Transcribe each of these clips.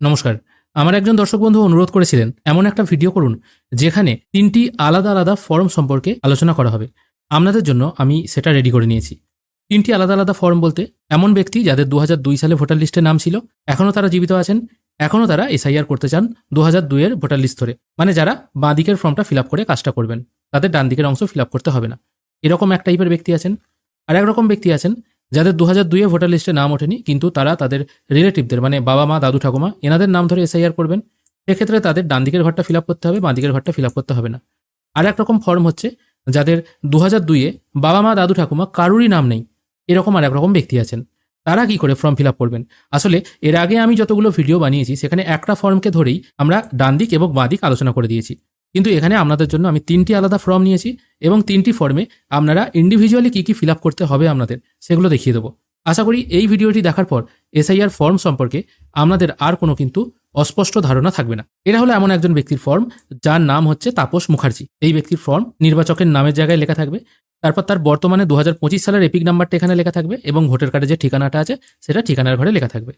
নমস্কার। আমার একজন দর্শক বন্ধু অনুরোধ করেছিলেন, এমন একটা ভিডিও করুন, যেখানে তিনটি আলাদা আলাদা ফর্ম সম্পর্কে আলোচনা করা হবে। আপনাদের জন্য আমি সেটা রেডি করে নিয়েছি। তিনটি আলাদা আলাদা ফর্ম বলতে, এমন ব্যক্তি যাদের দু সালে ভোটার লিস্টে নাম ছিল, এখনও তারা জীবিত আছেন, এখনও তারা এসআইআর করতে চান দু হাজার দুইয়ের ভোটার লিস্ট ধরে মানে যারা বাঁ দিকের ফর্মটা ফিল করে কাজটা করবেন, তাদের ডান দিকের অংশ ফিল করতে হবে না। এরকম এক টাইপের ব্যক্তি আছেন আর একরকম ব্যক্তি আছেন যাদের দু হাজার দুইয়ে ভোটার লিস্টে নাম ওঠেনি, কিন্তু তারা তাদের রিলেটিভদের মানে বাবা মা, দাদু, ঠাকুমা, এনাদের নাম ধরে এসআইআর করবেন। সেক্ষেত্রে তাদের ডান দিকের ঘরটা ফিল করতে হবে বাঁ দিকের ঘরটা ফিল করতে হবে না। আর এক রকম ফর্ম হচ্ছে, যাদের দু হাজার দুইয়ে বাবা মা, দাদু, ঠাকুমা কারুরই নাম নেই, এরকম আর এক রকম ব্যক্তি আছেন। তারা কি করে ফর্ম ফিল আপ করবেন? আসলে এর আগে আমি যতগুলো ভিডিও বানিয়েছি, সেখানে একটা ফর্মকে ধরেই আমরা ডান দিক এবং বাঁ দিক আলোচনা করে দিয়েছি। কিন্তু এখানে আপনাদের জন্য আমি তিনটি আলাদা ফর্ম নিয়েছি এবং তিনটি ফর্মে আপনারা ইন্ডিভিজুয়ালি কী কী ফিল করতে হবে আপনাদের সেগুলো দেখিয়ে দেবো। আশা করি এই ভিডিওটি দেখার পর এসআইআর ফর্ম সম্পর্কে আপনাদের আর কোনো কিন্তু অস্পষ্ট ধারণা থাকবে না। এটা হলো এমন একজন ব্যক্তির ফর্ম যার নাম হচ্ছে তাপস মুখার্জি। এই ব্যক্তির ফর্ম নির্বাচকের নামের জায়গায় লেখা থাকবে। তারপর তার বর্তমানে দু হাজার পঁচিশ সালের এপিক নাম্বারটা এখানে লেখা থাকবে এবং ভোটার কার্ডে যে ঠিকানাটা আছে, সেটা ঠিকানার ঘরে লেখা থাকবে।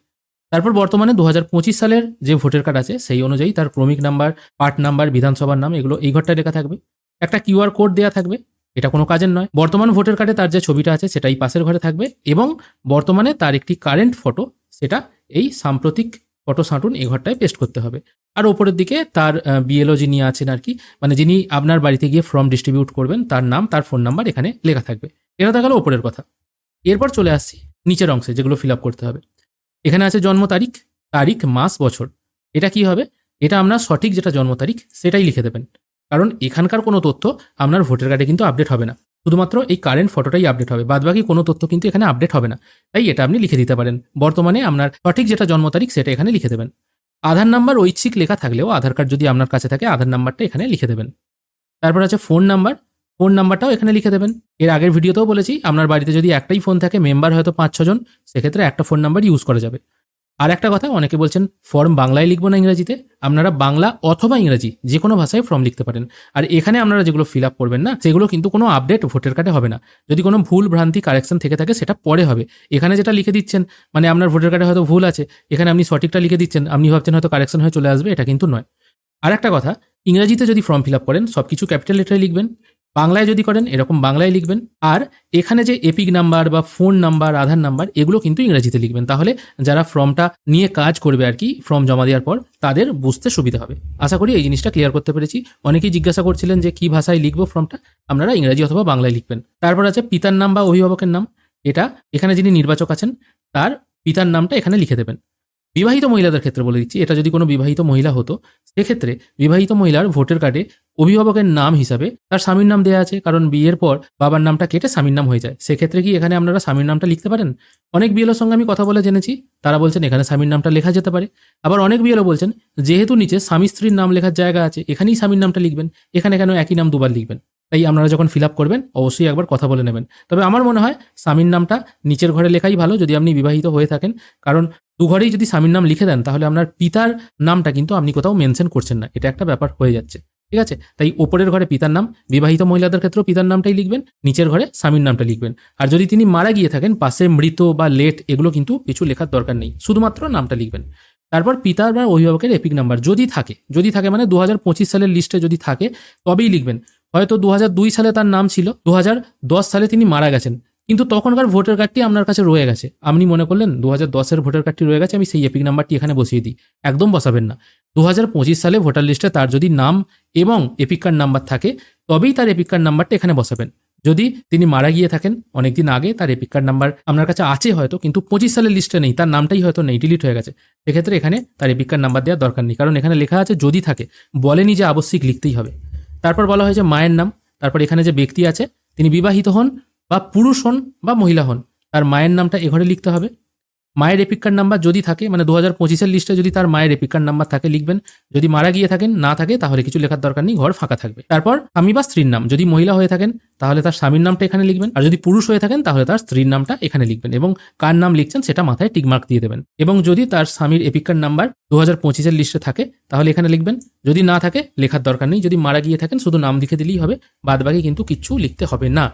তারপর বর্তমানে দু হাজার পঁচিশ সালের যে ভোটার কার্ড আছে, সেই অনুযায়ী তার ক্রমিক নাম্বার, পার্ট নাম্বার, বিধানসভার নাম, এগুলো এই ঘরটায় লেখা থাকবে। একটা কিউআর কোড দেওয়া থাকবে। এটা কোনো কাজের নয়। বর্তমান ভোটার কার্ডে তার যে ছবিটা আছে, সেটাই পাশের ঘরে থাকবে এবং বর্তমানে তার একটি কারেন্ট ফটো, সেটা এই সাম্প্রতিক ফটো সাঁটুন এই ঘরটায় পেস্ট করতে হবে। আর ওপরের দিকে তার বিএলও যিনি আছেন আর কি মানে যিনি আপনার বাড়িতে গিয়ে ফর্ম ডিস্ট্রিবিউট করবেন, তার নাম, তার ফোন নাম্বার এখানে লেখা থাকবে। এটা গেল ওপরের কথা। এরপর চলে আসছি নিচের অংশে, যেগুলো ফিল আপ করতে হবে। এখানে আছে জন্ম তারিখ তারিখ, মাস, বছর। এটা কি হবে? এটা আপনার সঠিক যেটা জন্ম তারিখ, সেটাই লিখে দেবেন। কারণ এখানকার কোনো তথ্য আপনার ভোটার কার্ডে কিন্তু আপডেট হবে না। শুধুমাত্র এই কারেন্ট ফটোটাই আপডেট হবে, বাদবাকি কোনো তথ্য কিন্তু এখানে আপডেট হবে না। তাই এটা আপনি লিখে দিতে পারেন। বর্তমানে আপনার সঠিক যেটা জন্ম তারিখ, সেটা এখানে লিখে দেবেন। আধার নাম্বার ঐচ্ছিক লেখা থাকলেও আধার কার্ড যদি আপনার কাছে থাকে, আধার নাম্বারটা এখানে লিখে দেবেন। তারপর আছে ফোন নাম্বার ফোন নাম্বারটাও এখানে লিখে দেবেন। এর আগের ভিডিওতেও বলেছি, আপনার বাড়িতে যদি একটাই ফোন থাকে, মেম্বার হয়তো পাঁচ, ছজন, সেক্ষেত্রে একটা ফোন নাম্বার ইউজ করা যাবে। আর একটা কথা, অনেকে বলছেন, ফর্ম বাংলায় লিখব না ইংরেজিতে? আপনারা বাংলা অথবা ইংরেজি যে কোনো ভাষায় ফর্ম লিখতে পারেন। আর এখানে আপনারা যেগুলো ফিল আপ করবেন না, সেগুলো কিন্তু কোনো আপডেট ভোটার কার্ডে হবে না। যদি কোনো ভুল, ভ্রান্তি কারেকশন থেকে থাকে, সেটা পরে হবে। এখানে যেটা লিখে দিচ্ছেন মানে আপনার ভোটার কার্ডে হয়তো ভুল আছে, এখানে আপনি সঠিকটা লিখে দিচ্ছেন, আপনি ভাবছেন হয়তো কারেকশন হয়ে চলে আসবে, এটা কিন্তু নয়। আর একটা কথা, ইংরেজিতে যদি ফর্ম ফিল আপ করেন সব কিছু ক্যাপিটাল লেটারে লিখবেন। বাংলায় যদি করেন, এরকম বাংলায় লিখবেন। আর এখানে যে এপিক নাম্বার বা ফোন নাম্বার, আধার নাম্বার, এগুলো কিন্তু ইংরেজিতে লিখবেন। তাহলে যারা ফর্মটা নিয়ে কাজ করবে আর কি, ফর্ম জমা দেওয়ার পর, তাদের বুঝতে সুবিধা হবে। আশা করি এই জিনিসটা ক্লিয়ার করতে পেরেছি। অনেকেই জিজ্ঞাসা করছিলেন যে কি ভাষায় লিখব ফর্মটা? আপনারা ইংরেজি অথবা বাংলায় লিখবেন। তারপর আছে পিতার নাম বা অভিভাবকের নাম। এটা এখানে যিনি নির্বাচক আছেন, তার পিতার নামটা এখানে লিখে দেবেন। বিবাহিত মহিলাদের ক্ষেত্রে বলে দিচ্ছি, এটা যদি কোনো বিবাহিত মহিলা হতো, সেক্ষেত্রে বিবাহিত মহিলার ভোটার কার্ডে অভিভাবকের নাম হিসাবে তার স্বামীর নাম দেওয়া আছে। কারণ বিয়ের পর বাবার নামটা কেটে স্বামীর নাম হয়ে যায়। সেক্ষেত্রে কি এখানে আপনারা স্বামীর নামটা লিখতে পারেন? অনেক বিএলওর সঙ্গে আমি কথা বলে জেনেছি। তারা বলছেন এখানে স্বামীর নামটা লেখা যেতে পারে। আবার অনেক বিএলও বলছেন, যেহেতু নিচে স্বামী স্ত্রীর নাম লেখার জায়গা আছে, এখানেই স্বামীর নামটা লিখবেন, এখানে কেন একই নাম দুবার লিখবেন? তাই আপনারা যখন ফিল আপ করবেন, অবশ্যই একবার কথা বলে নেবেন। তবে আমার মনে হয় স্বামীর নামটা নিচের ঘরে লেখাই ভালো, যদি আপনি বিবাহিত হয়ে থাকেন। কারণ দু ঘরেই যদি স্বামীর নাম লিখে দেন, তাহলে আপনার পিতার নামটা কিন্তু আপনি কোথাও মেনশন করছেন না। এটা একটা ব্যাপার হয়ে যাচ্ছে। ঠিক আছে? তাই ওপরের ঘরে পিতার নাম, বিবাহিত মহিলাদের ক্ষেত্রেও পিতার নামটাই লিখবেন, নিচের ঘরে স্বামীর নামটা লিখবেন। আর যদি তিনি মারা গিয়ে থাকেন, পাশে মৃত বা লেট, এগুলো কিন্তু কিছু লেখার দরকার নেই। শুধুমাত্র নামটা লিখবেন। তারপর পিতার বা অভিভাবকের এপিক নাম্বার যদি থাকে যদি থাকে মানে দু হাজার পঁচিশ সালের লিস্টে যদি থাকে, তবেই লিখবেন। হয়তো দু হাজার দুই সালে তার নাম ছিল দু হাজার দশ সালে তিনি মারা গেছেন। কিন্তু তখনকার ভোটার কার্ডটি আপনার কাছে রয়ে গেছে। আপনি মনে করলেন দু হাজার দশের ভোটার কার্ডটি রয়ে গেছে, আমি সেই এপিক নাম্বারটি এখানে বসিয়ে দিই। একদম বসাবেন না। দু হাজার পঁচিশ সালে ভোটার লিস্টে তার যদি নাম এবং এপিক কার্ড নাম্বার থাকে, তবেই তার এপিক কার্ড নাম্বারটা এখানে বসাবেন। যদি তিনি মারা গিয়ে থাকেন, অনেকদিন আগে তার এপিক কার্ড নাম্বার আপনার কাছে আছে হয়তো, কিন্তু পঁচিশ সালের লিস্টে নেই, তার নামটাই হয়তো নেই ডিলিট হয়ে গেছে। সেক্ষেত্রে এখানে তার এপিক কার্ড নাম্বার দেওয়ার দরকার নেই, কারণ এখানে লেখা আছে যদি থাকে, বলেনি যে আবশ্যিক লিখতেই হবে। তারপর বলা হয়েছে মায়ের নাম, তারপর এখানে যে ব্যক্তি আছে, তিনি বিবাহিত হন বা পুরুষ হন বা মহিলা হন, তার মায়ের নামটা এঘরে লিখতে হবে। মায়ের এপিক কার্ড নাম্বার যদি থাকে মানে দু হাজার পঁচিশের লিস্টে যদি তার মায়ের এপিক কার্ড নাম্বার থাকে, লিখবেন। যদি মারা গিয়ে থাকেন, না থাকে, তাহলে কিছু লেখার দরকার নেই, ঘর ফাঁকা থাকবে। তারপর স্বামী বা স্ত্রীর নাম, যদি মহিলা হয়ে থাকেন, তাহলে তার স্বামীর নামটা এখানে লিখবেন। আর যদি পুরুষ হয়ে থাকেন, তাহলে তার স্ত্রীর নামটা এখানে লিখবেন এবং কার নাম লিখছেন, সেটা মাথায় টিকমার্ক দিয়ে দেবেন। এবং যদি তার স্বামীর এপিক কার্ড নাম্বার দু হাজার পঁচিশের লিস্টে থাকে, তাহলে এখানে লিখবেন। যদি না থাকে, লেখার দরকার নেই। যদি মারা গিয়ে থাকেন, শুধু নাম লিখে দিলেই হবে, বাদবাকি কিন্তু কিচ্ছু লিখতে হবে না।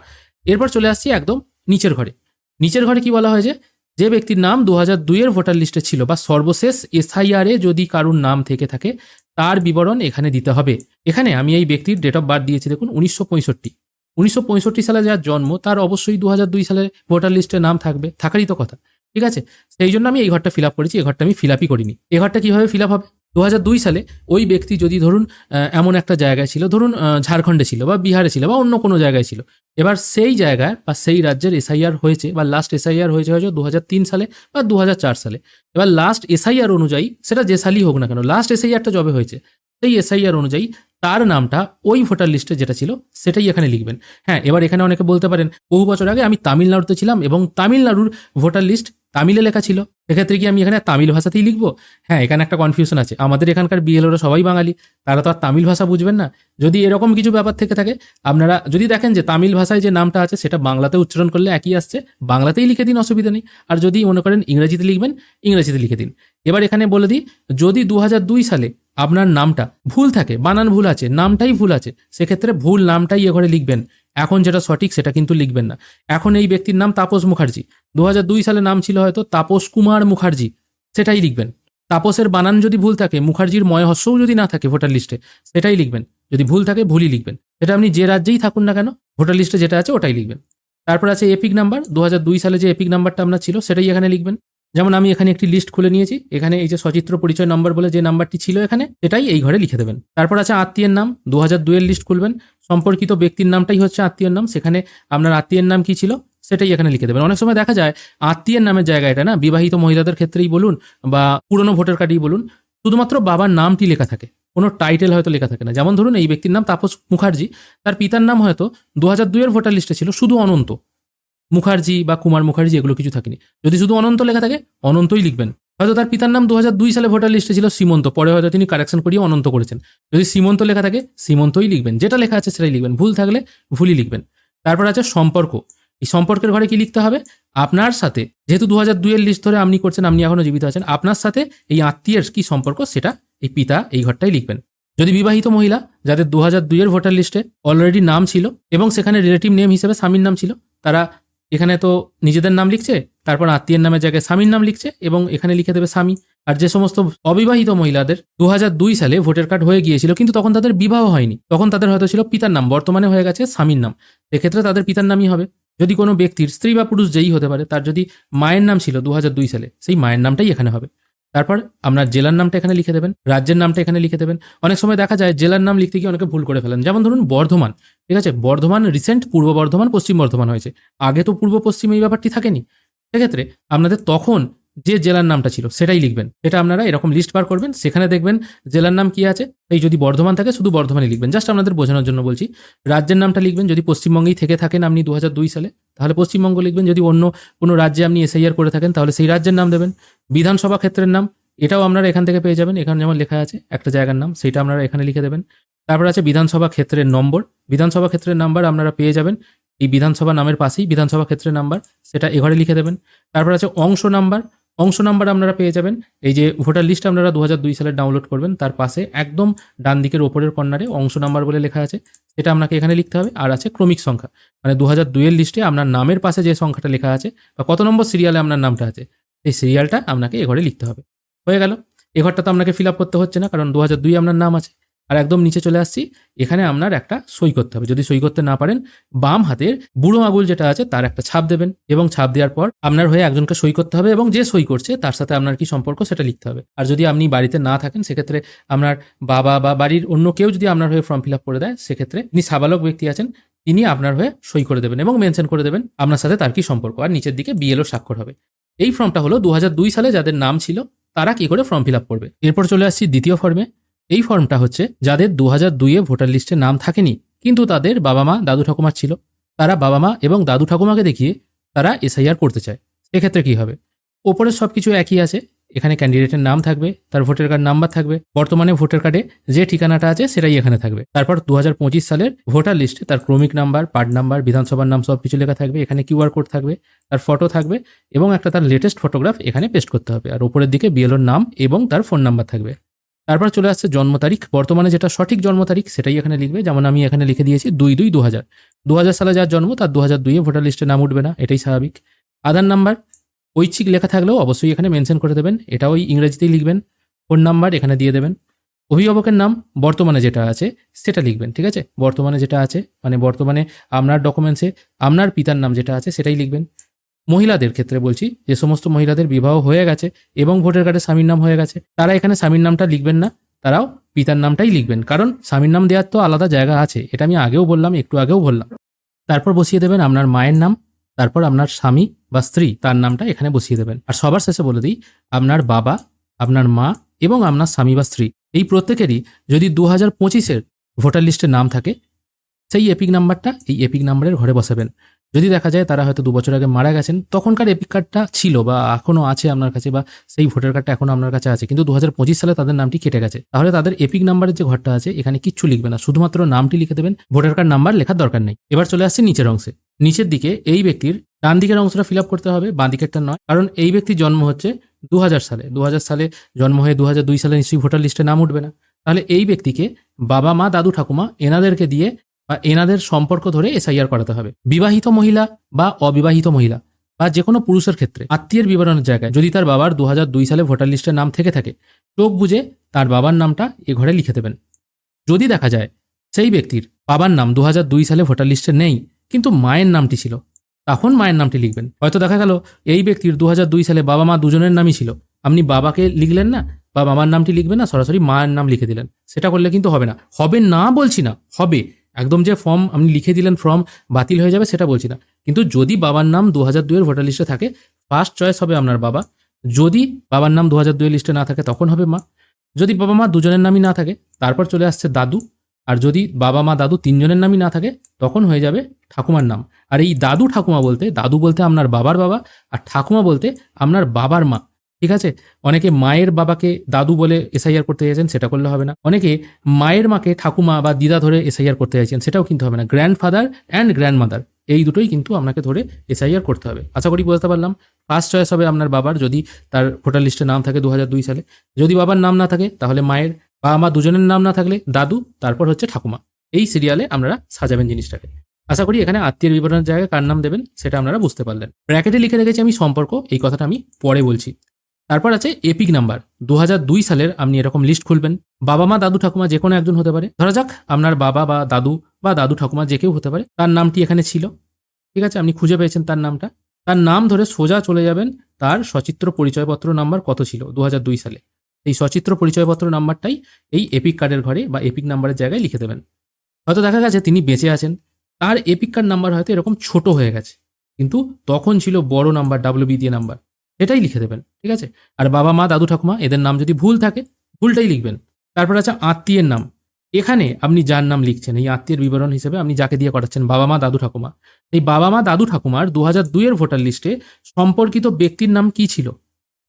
এরপর চলে আসছি একদম নিচের ঘরে। নিচের ঘরে কি বলা হয় যে যে ব্যক্তির নাম দু হাজার দুইয়ের ভোটার লিস্টে ছিল বা সর্বশেষ এসআইআরে যদি কারুর নাম থেকে থাকে, তার বিবরণ এখানে দিতে হবে। এখানে আমি এই ব্যক্তির ডেট অফ বার্থ দিয়েছি, দেখুন, উনিশশো পঁয়ষট্টি। উনিশশো সালে যার জন্ম, তার অবশ্যই দু হাজার দুই সালে ভোটার লিস্টে নাম থাকবে, থাকারই তো কথা। ঠিক আছে? সেই জন্য আমি এই ঘরটা ফিল আপ করেছি, এই ঘরটা আমি ফিল আপই করিনি। এই ঘরটা কীভাবে ফিল আপ হবে? দু হাজার দুই সালে ওই ব্যক্তি যদি ধরুন এমন একটা জায়গায় ছিল, ধরুন ঝাড়খণ্ডে ছিল বা বিহারে ছিল বা অন্য কোনো জায়গায় ছিল, এবার সেই জায়গায় বা সেই রাজ্যের এসআইআর হয়েছে বা লাস্ট এসআইআর হয়েছে হয়তো দু হাজার তিন সালে বা দু হাজার চার সালে, এবার লাস্ট এসআইআর অনুযায়ী, সেটা যে সালই হোক না কেন লাস্ট এসআইআরটা জবে হয়েছে, সেই এসআইআর অনুযায়ী তার নামটা ওই ভোটার লিস্টে যেটা ছিল, সেটাই এখানে লিখবেন। হ্যাঁ এবার এখানে অনেকে বলতে পারেন, বহু বছর আগে আমি তামিলনাড়ুতে ছিলাম এবং তামিলনাড়ুর ভোটার লিস্ট তামিলে লেখা ছিল। এক্ষেত্রে কি আমি এখানে তামিল ভাষাতেই লিখব? হ্যাঁ এখানে একটা কনফিউশন আছে। আমাদের এখানকার বিএলওরা সবাই বাঙালি। তারা তো আর তামিল ভাষা বুঝবেন না। যদি এরকম কিছু ব্যাপার থেকে থাকে, আপনারা যদি দেখেন যে তামিল ভাষায় যে নামটা আছে, সেটা বাংলাতে উচ্চারণ করলে একই আসছে। বাংলাতেই লিখে দিন, অসুবিধা নেই। আর যদি মনে করেন ইংরেজিতে লিখবেন, ইংরেজিতে লিখে দিন। এবার এখানে বলে দিই, যদি দু হাজার দুই সালে আপনার নামটা ভুল থাকে, বানান ভুল আছে, নামটাই ভুল আছে, সেক্ষেত্রে ভুল নামটাই এ ঘরে লিখবেন। এখন যেটা সঠিক সেটা কিন্তু লিখবেন না। এখন এই ব্যক্তির নাম তাপস মুখার্জি। দু হাজার দুই সালে নাম ছিল হয়তো তাপস কুমার মুখার্জি, সেটাই লিখবেন। তাপসের বানান যদি ভুল থাকে, মুখার্জির ময়হস্যও যদি না থাকে ভোটার লিস্টে, সেটাই লিখবেন। যদি ভুল থাকে, ভুলই লিখবেন। সেটা আপনি যে রাজ্যেই থাকুন না কেন, ভোটার লিস্টে যেটা আছে ওটাই লিখবেন। তারপর আছে এপিক নাম্বার। দু হাজার দুই সালে যে এপিক নাম্বারটা আপনার ছিল, সেটাই এখানে লিখবেন। যেমন আমি এখানে একটি লিস্ট খুলে নিয়েছি, এখানে এই যে সচিত্র পরিচয় নম্বর বলে যে নাম্বারটি ছিল এখানে, এটাই এই ঘরে লিখে দেবেন। তারপর আছে আত্মীয়ের নাম দু হাজার দুইয়ের লিস্ট খুলবেন, সম্পর্কিত ব্যক্তির নামটাই হচ্ছে আত্মীয়ের নাম, সেখানে আপনার আত্মীয়ের নাম কি ছিল, সেটাই এখানে লিখে দেবেন। অনেক সময় দেখা যায়, আত্মীয়ের নামের জায়গা এটা না, বিবাহিত মহিলাদের ক্ষেত্রেই বলুন বা পুরনো ভোটার কার্ডেই বলুন, শুধুমাত্র বাবার নামটি লেখা থাকে, কোনো টাইটেল হয়তো লেখা থাকে না। যেমন ধরুন এই ব্যক্তির নাম তাপস মুখার্জি, তার পিতার নাম হয়তো দু হাজার দুইয়ের ভোটার লিস্টে ছিল, শুধু অনন্ত। মুখার্জি বা কুমার মুখার্জি এগুলো কিছু থাকেনি। যদি শুধু অনন্ত লেখা থাকে, অনন্তই লিখবেন। হয়তো তার পিতার নাম দু সালে ভোটার লিস্টে ছিল সীমন্ত, পরে হয়তো তিনি কারেকশন করিয়ে অনন্ত করেছেন। যদি সীমন্ত লেখা থাকে, সীমন্তই লিখবেন। যেটা লেখা আছে সেটাই লিখবেন। ভুল থাকলে ভুলই লিখবেন। তারপর আছে সম্পর্ক। এই সম্পর্কের ঘরে কি লিখতে হবে? আপনার সাথে, যেহেতু দু হাজার দুইয়ের লিস্ট ধরে আপনি করছেন, আপনি এখনও জীবিত আছেন, আপনার সাথে এই আত্মীয়ের কি সম্পর্ক? সেটা এই পিতা এই ঘরটাই লিখবেন। যদি বিবাহিত মহিলা, যাদের দু হাজার দুইয়ের ভোটার লিস্টে অলরেডি নাম ছিল এবং সেখানে রিলেটিভ নেম হিসেবে স্বামীর নাম ছিল, তারা এখানে তো নিজেদের নাম লিখছে, তারপর আত্মীয়ের নামের জায়গায় স্বামীর নাম লিখছে এবং এখানে লিখে দেবে স্বামী। আর যে সমস্ত অবিবাহিত মহিলাদের দু সালে ভোটার কার্ড হয়ে গিয়েছিল, কিন্তু তখন তাদের বিবাহ হয়নি। তখন তাদের হয়তো ছিল পিতার নাম, বর্তমানে হয়ে গেছে স্বামীর নাম। এক্ষেত্রে তাদের পিতার নামই হবে। যদি কোনো ব্যক্তির স্ত্রী বা পুরুষ যেই হতে পারে, তার যদি মায়ের নাম ছিল দু সালে, সেই মায়ের নামটাই এখানে হবে। তারপর আপনার জেলার নামটা এখানে লিখে দেবেন, রাজ্যের নামটা এখানে লিখে দেবেন। অনেক সময় দেখা যায় জেলার নাম লিখতে গিয়ে অনেকে ভুল করে ফেলেন। যেমন ধরুন বর্ধমান, ঠিক আছে? বর্ধমান রিসেন্ট পূর্ব বর্ধমান, পশ্চিম বর্ধমান হয়েছে। আগে তো পূর্ব পশ্চিম এই ব্যাপারটি থাকেনি। সেক্ষেত্রে আপনাদের তখন যে জেলার নামটা ছিল সেটাই লিখবেন। এটা আপনারা এরকম লিস্ট বার করবেন, সেখানে দেখবেন জেলার নাম কি আছে। এই যদি বর্ধমান থাকে, শুধু বর্ধমানে লিখবেন। জাস্ট আপনাদের বোঝানোর জন্য বলছি, রাজ্যের নামটা লিখবেন, যদি পশ্চিমবঙ্গেই থেকে থাকেন আপনি দু সালে, তাহলে পশ্চিমবঙ্গ লিখবেন। যদি অন্য কোনো রাজ্যে আপনি এসআইআর করে থাকেন, তাহলে সেই রাজ্যের নাম দেবেন। বিধানসভা ক্ষেত্রের নাম, এটাও আপনারা এখান থেকে পেয়ে যাবেন। এখানে যেমন লেখা আছে, একটা জায়গার নাম, সেটা আপনারা এখানে লিখে দেবেন। তারপর আছে বিধানসভা ক্ষেত্রের নম্বর। বিধানসভা ক্ষেত্রের নাম্বার আপনারা পেয়ে যাবেন। এই বিধানসভা নামের পাশেই বিধানসভা ক্ষেত্রের নাম্বার, সেটা এঘরে লিখে দেবেন। তারপর আছে অংশ নাম্বার। অংশ নাম্বার আপনারা পেয়ে যাবেন। এই যে ভোটার লিস্ট আপনারা দু দুই সালে ডাউনলোড করবেন, তার পাশে একদম ডান দিকের ওপরের কর্নারে অংশ নাম্বার বলে লেখা আছে, সেটা আপনাকে এখানে লিখতে হবে, আর আছে ক্রমিক সংখ্যা। মানে দু হাজার দুইয়ের লিস্টে আপনার নামের পাশে যে সংখ্যাটা লেখা আছে, বা কত নম্বর সিরিয়ালে আপনার নামটা আছে এই সিরিয়ালটা আপনাকে এ ঘরে লিখতে হবে। হয়ে গেল। এ ঘরটা তো আপনাকে ফিল আপ করতে হচ্ছে না, কারণ দু হাজার দুই আপনার নাম আছে। আর একদম নিচে চলে আসছি। এখানে আপনার একটা সই করতে হবে। যদি সই করতে না পারেন, বাম হাতের বুড়ো আঙুল যেটা আছে, তার একটা ছাপ দেবেন এবং ছাপ দেওয়ার পর আপনার হয়ে একজনকে সই করতে হবে এবং যে সই করছে, তার সাথে আপনার কি সম্পর্ক সেটা লিখতে হবে। আর যদি আপনি বাড়িতে না থাকেন, সেক্ষেত্রে আপনার বাবা বা বাড়ির অন্য কেউ যদি আপনার হয়ে ফর্ম ফিল আপ করে দেয়, সেক্ষেত্রে তিনি সাবালক ব্যক্তি আছেন, তিনি আপনার হয়ে সই করে দেবেন এবং মেনশন করে দেবেন আপনার সাথে তার কি সম্পর্ক। আর নিচের দিকে বিএলও স্বাক্ষর হবে। এই ফর্মটা হলো দু হাজার দুই সালে যাদের নাম ছিল, তারা কি করে ফর্ম ফিল আপ করবে। এরপর চলে আসছি দ্বিতীয় ফর্মে। এই ফর্মটা হচ্ছে যাদের দু হাজার দুইয়ে ভোটার লিস্টে নাম থাকেনি, কিন্তু তাদের বাবা মা দাদু ঠাকুমার ছিল। তারা বাবা মা এবং দাদু ঠাকুমাকে দেখিয়ে তারা এসআইআর করতে চায়। এক্ষেত্রে কি হবে? ওপরের সব কিছু একই আছে। এখানে ক্যান্ডিডেটের নাম থাকবে, তার ভোটার কার্ড নাম্বার থাকবে, বর্তমানে ভোটার কার্ডে যে ঠিকানাটা আছে সেটাই এখানে থাকবে। তারপর দু হাজার পঁচিশ সালের ভোটার লিস্টে, তার ক্রমিক নাম্বার, পার্ট নাম্বার, বিধানসভার নাম সব কিছু লেখা থাকবে, এখানে কিউআর কোড থাকবে, তার ফটো থাকবে এবং একটা তার লেটেস্ট ফটোগ্রাফ এখানে পেস্ট করতে হবে। আর উপরের দিকে বিএলওর নাম এবং তার ফোন নাম্বার থাকবে। তারপর চলে আসছে জন্ম তারিখ। বর্তমানে যেটা সঠিক জন্ম তারিখ সেটাই এখানে লিখবে। যেমন আমি এখানে লিখে দিয়েছি দুই দুই দু হাজার। দু হাজার সালে যার জন্ম তার দু হাজার দুইয়ে ভোটার লিস্টে নাম উঠবে না। এটাই স্বাভাবিক। আধার নাম্বার, ঐচ্ছিক লেখা থাকলেও অবশ্যই এখানে মেনশন করে দেবেন। এটা ওই ইংরেজিতেই লিখবেন। ফোন নাম্বার এখানে দিয়ে দেবেন। অভিভাবকের নাম বর্তমানে যেটা আছে সেটা লিখবেন, ঠিক আছে? বর্তমানে যেটা আছে মানে বর্তমানে আপনার ডকুমেন্টসে আপনার পিতার নাম যেটা আছে সেটাই লিখবেন। মহিলাদের ক্ষেত্রে বলছি, যে সমস্ত মহিলাদের বিবাহ হয়ে গেছে এবং ভোটার কার্ডে স্বামীর নাম হয়ে গেছে, তারা এখানে স্বামীর নামটা লিখবেন না, তারাও পিতার নামটাই লিখবেন। কারণ স্বামীর নাম দেওয়ার তো আলাদা জায়গা আছে, এটা আমি আগেও বললাম, একটু আগেও বললাম। তারপর বসিয়ে দেবেন আপনার মায়ের নাম, তারপর আপনার স্বামী বা স্ত্রী, তার নামটা এখানে বসিয়ে দেবেন। আর সবার শেষে বলে দিই, আপনার বাবা, আপনার মা এবং আপনার স্বামী বা স্ত্রী, এই প্রত্যেকেরই যদি দু হাজার পঁচিশের ভোটার লিস্টে নাম থাকে, সেই এপিক নাম্বারটা এই এপিক নাম্বারের ঘরে বসাবেন। যদি দেখা যায় তারা হয়তো দু বছর আগে মারা গেছেন, তখনকার এপিক কার্ডটা ছিল বা এখনও আছে আপনার কাছে বা সেই ভোটার কার্ডটা এখনও আপনার কাছে আছে। কিন্তু দু হাজার পঁচিশ সালে তাদের নামটি কেটে গেছে। তাহলে তাদের এপিক নাম্বারের যে ঘরটা আছে, এখানে কিচ্ছু লিখবে না। শুধুমাত্র নামটি লিখে দেবেন, ভোটার কার্ড নাম্বার লেখার দরকার নেই। এবার চলে আসছে নিচের অংশে। নিচের দিকে এই ব্যক্তির ডান দিকের অংশটা ফিল আপ করতে হবে, বাঁ দিকেরটা নয়। কারণ এই ব্যক্তির জন্ম হচ্ছে দু হাজার সালে। দু হাজার সালে জন্ম হয়ে দু হাজার দুই সালে নিশ্চয়ই ভোটার লিস্টে নাম উঠবে না। তাহলে এই ব্যক্তিকে বাবা মা, দাদু, ঠাকুমা এনাদেরকে দিয়ে বা এনাদের সম্পর্ক ধরে এসআইআর করাতে হবে। বিবাহিত মহিলা বা অবিবাহিত মহিলা বা যে কোনো পুরুষের ক্ষেত্রে আত্মীয়ের বিবরণের জায়গায় যদি তার বাবার দু হাজার দুই সালে ভোটার লিস্টে নাম থেকে থাকে, চোখ বুঝে তার বাবার নামটা এ ঘরে লিখে দেবেন। যদি দেখা যায় সেই ব্যক্তির বাবার নাম দু হাজার দুই সালে ভোটার লিস্টে নেই, কিন্তু মায়ের নামটি ছিল, তখন মায়ের নামটি লিখবেন। হয়তো দেখা গেল এই ব্যক্তির দু হাজার দুই সালে বাবা মা দুজনের নামই ছিল। আপনি বাবাকে লিখলেন না, বা মামার নামটি লিখবেন না, সরাসরি মায়ের নাম লিখে দিলেন। সেটা করলে কিন্তু হবে না। হবে না বলছি না, হবে। একদম যে ফর্ম আপনি লিখে দিলেন ফর্ম বাতিল হয়ে যাবে সেটা বলছি না। কিন্তু যদি বাবার নাম দু হাজার দুইয়ের ভোটার লিস্টে থাকে ফার্স্ট চয়েস হবে আপনার বাবা। যদি বাবার নাম দু হাজার দুইয়ের লিস্টে না থাকে, তখন হবে মা। যদি বাবা মা দুজনের নামই না থাকে, তারপর চলে আসছে দাদু। আর যদি বাবা মা দাদু তিনজনের নামই না থাকে, তখন হয়ে যাবে ঠাকুমার নাম। আর এই দাদু ঠাকুমা বলতে, দাদু বলতে আপনার বাবার বাবা, আর ঠাকুমা বলতে আপনার বাবার মা। ঠিক আছে? অনেকে মায়ের বাবাকে দাদু বলে এসআইআর করতে চাইছেন, সেটা করলে হবে না। অনেকে মায়ের মাকে ঠাকুমা বা দিদা ধরে এসআইআর করতে চাইছেন, সেটাও কিন্তু হবে না। Grandfather and grandmother এই দুটোই কিন্তু আপনাকে ধরে এসআইআর করতে হবে। আশা করি বুঝতে পারলাম। ফার্স্ট চয়েস হবে আপনার বাবার, যদি তার ভোটার লিস্টে নাম থাকে দু হাজার দুই সালে। যদি বাবার নাম না থাকে, তাহলে মায়ের বাবা মা দুজনের নাম না থাকলে দাদু, তারপর হচ্ছে ঠাকুমা। এই সিরিয়ালে আপনারা সাজাবেন জিনিসটাকে। আশা করি এখানে আত্মীয় বিবরণের জায়গায় কার নাম দেবেন, সেটা আপনারা বুঝতে পারলেন। ব্র্যাকেটে লিখে রেখেছি আমি সম্পর্ক, এই কথাটা আমি পরে বলছি। তারপর আছে এপিক নাম্বার দু হাজার দুই সালের আপনি এরকম লিস্ট খুলবেন। বাবা মা, দাদু, ঠাকুমা যে কোনো একজন হতে পারে। ধরা যাক আপনার বাবা বা দাদু বা দাদু, ঠাকুমা যে কেউ হতে পারে। তার নামটি এখানে ছিল। ঠিক আছে, আপনি খুঁজে পেয়েছেন তার নামটা। তার নাম ধরে সোজা চলে যাবেন। তার সচিত্র পরিচয়পত্র নাম্বার কত ছিল দু হাজার দুই সালে? এই সচিত্র পরিচয়পত্র নাম্বারটাই এই এপিক কার্ডের ঘরে বা এপিক নাম্বারের জায়গায় লিখে দেবেন। হয়তো দেখা গেছে তিনি বেঁচে আছেন। তার এপিক কার্ড নাম্বার হয়তো এরকম ছোট হয়ে গেছে। কিন্তু তখন ছিল বড় নাম্বার ডাব্লিউবি দিয়ে নাম্বার এটাই লিখে দেবেন, ঠিক আছে? আর বাবা, মা, দাদু, ঠাকুমা, এদের নাম যদি ভুল থাকে, ভুলটাই লিখবেন। তারপর আছে আত্মীয়ের নাম। এখানে আপনি যার নাম লিখছেন, এই আত্মীয়ের বিবরণ হিসেবে আপনি যাকে দিয়ে করাচ্ছেন, বাবা, মা, দাদু, ঠাকুমা, এই বাবা, মা, দাদু, ঠাকুমার দু হাজার দুইয়ের ভোটার লিস্টে সম্পর্কিত ব্যক্তির নাম কি ছিল?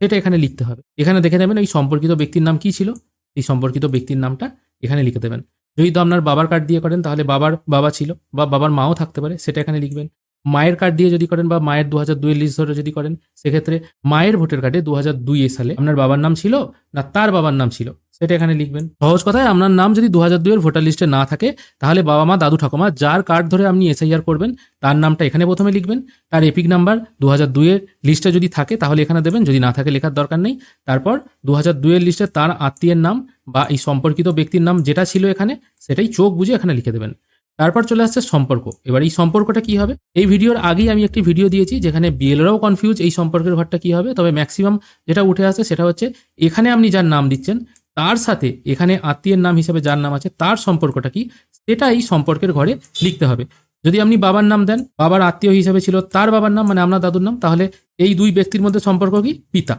সেটা এখানে লিখতে হবে। এখানে দেখে নেবেন এই সম্পর্কিত ব্যক্তির নাম কি ছিল? এই সম্পর্কিত ব্যক্তির নামটা এখানে লিখে দেবেন। যদি তো আপনার বাবার কার্ড দিয়ে করেন, তাহলে বাবার বাবা ছিল বা বাবার মাও থাকতে পারে, সেটা এখানে লিখবেন। মায়ের কার্ড দিয়ে যদি করেন বা মায়ের দু হাজার দুইয়ের লিস্ট ধরে যদি করেন, সেক্ষেত্রে মায়ের ভোটার কার্ডে দু হাজার দুই সালে আপনার বাবার নাম ছিল না তার বাবার নাম ছিল, সেটা এখানে লিখবেন। সহজ কথায় আপনার নাম যদি দু হাজার দুইয়ের ভোটার লিস্টে না থাকে, তাহলে বাবা মা, দাদু, ঠাকুমা যার কার্ড ধরে আপনি এসআইআর করবেন, তার নামটা এখানে প্রথমে লিখবেন, তার এপিক নাম্বার দু হাজার দুইয়ের লিস্টে যদি থাকে, তাহলে এখানে দেবেন, যদি না থাকে লেখার দরকার নেই। তারপর দু হাজার দুইয়ের লিস্টে তার আত্মীয়ের নাম বা এই সম্পর্কিত ব্যক্তির নাম যেটা ছিল এখানে, সেটাই চোখ বুঝে এখানে লিখে দেবেন। তারপর চলে আসছে সম্পর্ক। এবার এই সম্পর্কটা কি হবে? এই ভিডিওর আগেই আমি একটি ভিডিও দিয়েছি যেখানে বিএলরাও কনফিউজ এই সম্পর্কের ঘরটা কি হবে, তবে ম্যাক্সিমাম যেটা উঠে আসে সেটা হচ্ছে এখানে আপনি যার নাম দিচ্ছেন, তার সাথে এখানে আত্মীয়ের নাম হিসেবে যার নাম আছে, তার সম্পর্কটা কি সেটা এই সম্পর্কের ঘরে লিখতে হবে। যদি আপনি বাবার নাম দেন, বাবার আত্মীয় হিসেবে ছিল, তার বাবার নাম মানে আপনার দাদুর নাম, তাহলে এই দুই ব্যক্তির মধ্যে সম্পর্ক কি, পিতা।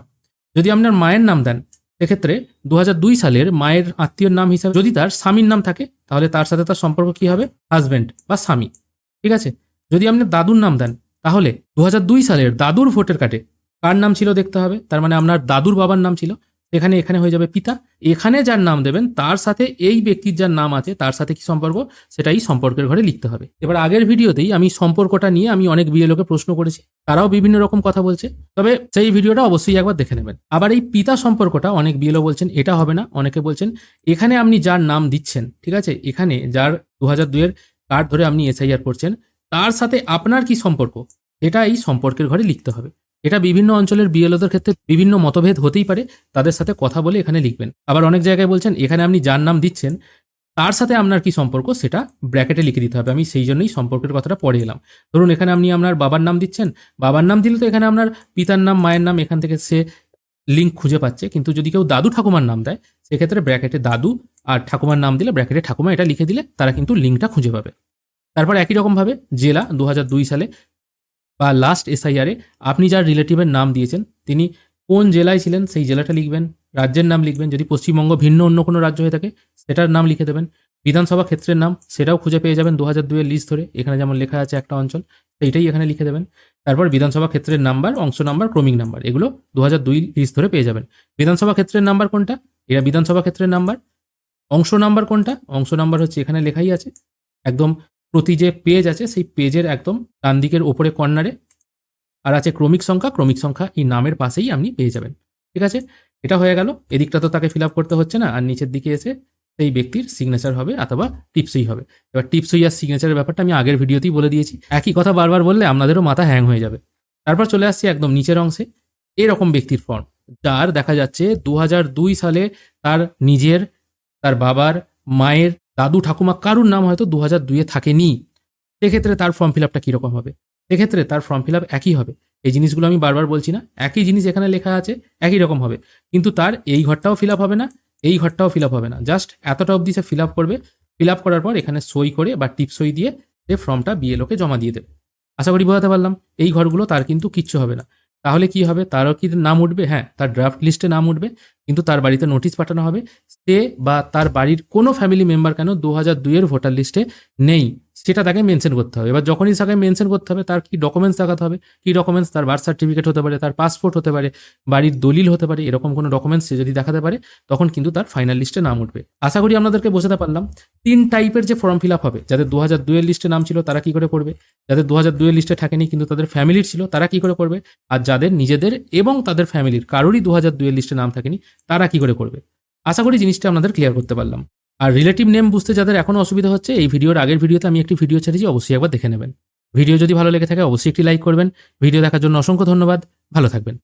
যদি আপনার মায়ের নাম দেন সেক্ষেত্রে দু সালের মায়ের আত্মীয়র নাম হিসাবে যদি তার স্বামীর নাম থাকে, তাহলে তার সাথে তার সম্পর্ক কি হবে? হাজব্যান্ড বা স্বামী। ঠিক আছে? যদি আপনি দাদুর নাম দেন, তাহলে দু হাজার দুই সালের দাদুর ভোটের কার্ডে কার নাম ছিল দেখতে হবে? তার মানে আপনার দাদুর বাবার নাম ছিল। এখানে এখানে হয়ে যাবে পিতা। এখানে যার নাম দেবেন, তার সাথে এই ব্যক্তির যার নাম আছে, তার সাথে কি সম্পর্ক? সেটাই সম্পর্কের ঘরে লিখতে হবে। এবার আগের ভিডিওতেই আমি সম্পর্কটা নিয়ে আমি অনেক বিএলওকে প্রশ্ন করেছি, তারাও বিভিন্ন রকম কথা বলছে। তবে সেই ভিডিওটা অবশ্যই একবার দেখে নেবেন। আবার এই পিতা সম্পর্কটা অনেক বিএলও বলছেন, এটা হবে না। অনেকে বলছেন, এখানে আপনি যার নাম দিচ্ছেন, ঠিক আছে? এখানে যার দু হাজার দুইয়ের কার্ড ধরে আপনি এসআইআর করছেন, তার সাথে আপনার কি সম্পর্ক? এটা এই সম্পর্কের ঘরে লিখতে হবে। এটা বিভিন্ন অঞ্চলের বিএলওদের ক্ষেত্রে বিভিন্ন মতভেদ হতেই পারে, তাদের সাথে কথা বলে এখানে লিখবেন। আবার অনেক জায়গায় বলছেন, এখানে আপনি যার নাম দিচ্ছেন, তার সাথে আপনার কি সম্পর্ক, সেটা ব্র্যাকেটে লিখে দিতে হবে। আমি সেই জন্যই সম্পর্কের কথাটা পড়ে এলাম। ধরুন, এখানে আপনি আপনার বাবার নাম দিচ্ছেন, বাবার নাম দিলে তো এখানে আপনার পিতার নাম, মায়ের নাম, এখান থেকে সে লিঙ্ক খুঁজে পাচ্ছে। কিন্তু যদি কেউ দাদু ঠাকুমার নাম দেয়, সেক্ষেত্রে ব্র্যাকেটে দাদু আর ঠাকুমার নাম দিলে ব্র্যাকেটে ঠাকুমা এটা লিখে দিলে তারা কিন্তু লিঙ্কটা খুঁজে পাবে। তারপর একই রকমভাবে জেলা দু হাজার দুই সালে বা লাস্ট এসআইআরে আপনি যার রিলেটিভের নাম দিয়েছেন, তিনি কোন জেলায় ছিলেন সেই জেলাটা লিখবেন, রাজ্যের নাম লিখবেন, যদি পশ্চিমবঙ্গ ভিন্ন অন্য কোনো রাজ্য হয়ে থাকে, সেটার নাম লিখে দেবেন। বিধানসভা ক্ষেত্রের নাম, সেটাও খুঁজে পেয়ে যাবেন দু হাজার দুইয়ের লিস্ট ধরে, এখানে যেমন লেখা আছে একটা অঞ্চল, সেইটাই এখানে লিখে দেবেন। তারপর বিধানসভা ক্ষেত্রের নাম্বার অংশ নাম্বার ক্রমিক নাম্বার এগুলো দু হাজার দুই লিস্ট ধরে পেয়ে যাবেন। বিধানসভা ক্ষেত্রের নাম্বার কোনটা? এরা বিধানসভা ক্ষেত্রের নাম্বার অংশ নাম্বার কোনটা? অংশ নাম্বার হচ্ছে এখানে লেখাই আছে, একদম প্রতি যে পেজ আছে, সেই পেজের একদম ডান দিকের ওপরে কর্নারে আর আছে ক্রমিক সংখ্যা ক্রমিক সংখ্যা এই নামের পাশেই আপনি পেয়ে যাবেন। ঠিক আছে? এটা হয়ে গেল। এদিকটা তো তাকে ফিল আপ করতে হচ্ছে না। আর নিচের দিকে এসে সেই ব্যক্তির সিগনেচার হবে অথবা টিপসই হবে। এবার টিপসই আর সিগনেচারের ব্যাপারটা আমি আগের ভিডিওতেই বলে দিয়েছি। একই কথা বারবার বললে আপনাদেরও মাথা হ্যাং হয়ে যাবে। তারপর চলে আসছি একদম নিচের অংশে। এরকম ব্যক্তির ফর্ম যার দেখা যাচ্ছে দু হাজার দুই সালে তার নিজের, তার বাবার, মায়ের দাদু ঠাকুমা কারুর নাম হয়তো দু হাজার দুইয়ে থাকেনি। সেক্ষেত্রে তার ফর্ম ফিল আপটা কীরকম হবে? সেক্ষেত্রে তার ফর্ম ফিল আপ একই হবে। এই জিনিসগুলো আমি বারবার বলছি না, একই জিনিস এখানে লেখা আছে, একই রকম হবে। কিন্তু তার এই ঘরটাও ফিল আপ হবে না, এই ঘরটাও ফিল আপ হবে না। জাস্ট এতটা অবধি সে ফিল আপ করবে ফিল আপ করার পর এখানে সই করে বা টিপ সই দিয়ে সে ফর্মটা বিএলওকে জমা দিয়ে দেবে। আশা করি বোঝাতে পারলাম, এই ঘরগুলো তার কিন্তু কিচ্ছু হবে না। তাহলে কি হবে? তারও কি নাম উঠবে? হ্যাঁ তার ড্রাফট লিস্টে নাম উঠবে, কিন্তু তার বাড়িতে নোটিশ পাঠানো হবে। সে বা তার বাড়ির কোনো ফ্যামিলি মেম্বার কেন দু হাজার দুইয়ের ভোটার লিস্টে নেই। সেটা তাকে মেনশন করতে হবে। এবার যখনই তাকে মেনশন করতে হবে, তার কি ডকুমেন্টস দেখাতে হবে? কি ডকুমেন্টস তার বার্থ সার্টিফিকেট হতে পারে, তার পাসপোর্ট হতে পারে, বাড়ির দলিল হতে পারে, এরকম কোনো ডকুমেন্টস সে যদি দেখাতে পারে, তখন কিন্তু তার ফাইনাল লিস্টে নাম উঠবে। আশা করি আপনাদেরকে বোঝাতে পারলাম। তিন টাইপের যে ফর্ম ফিল আপ হবে, যাদের দু হাজার দুইয়ের লিস্টে নাম ছিল, তারা কি করে করবে? যাদের দু হাজার দুইয়ের লিস্টে থাকেনি, কিন্তু তাদের ফ্যামিলির ছিল, তারা কি করে করবে? আর যাদের নিজেদের এবং তাদের ফ্যামিলির কারোরই দু হাজার দুইয়ের লিস্টে নাম থাকেনি, তারা কি করে করবে? আশা করি জিনিসটা আপনাদের ক্লিয়ার করতে পারলাম। আর রিলেটিভ নেম বুঝতে যাদের এখনও অসুবিধা হচ্ছে, এই ভিডিওর আগের ভিডিওতে আমি একটি ভিডিও ছেড়েছি, অবশ্যই একবার দেখে নেবেন। ভিডিও যদি ভালো লেগে থাকে, অবশ্যই একটি লাইক করবেন। ভিডিও দেখার জন্য অসংখ্য ধন্যবাদ। ভালো থাকবেন।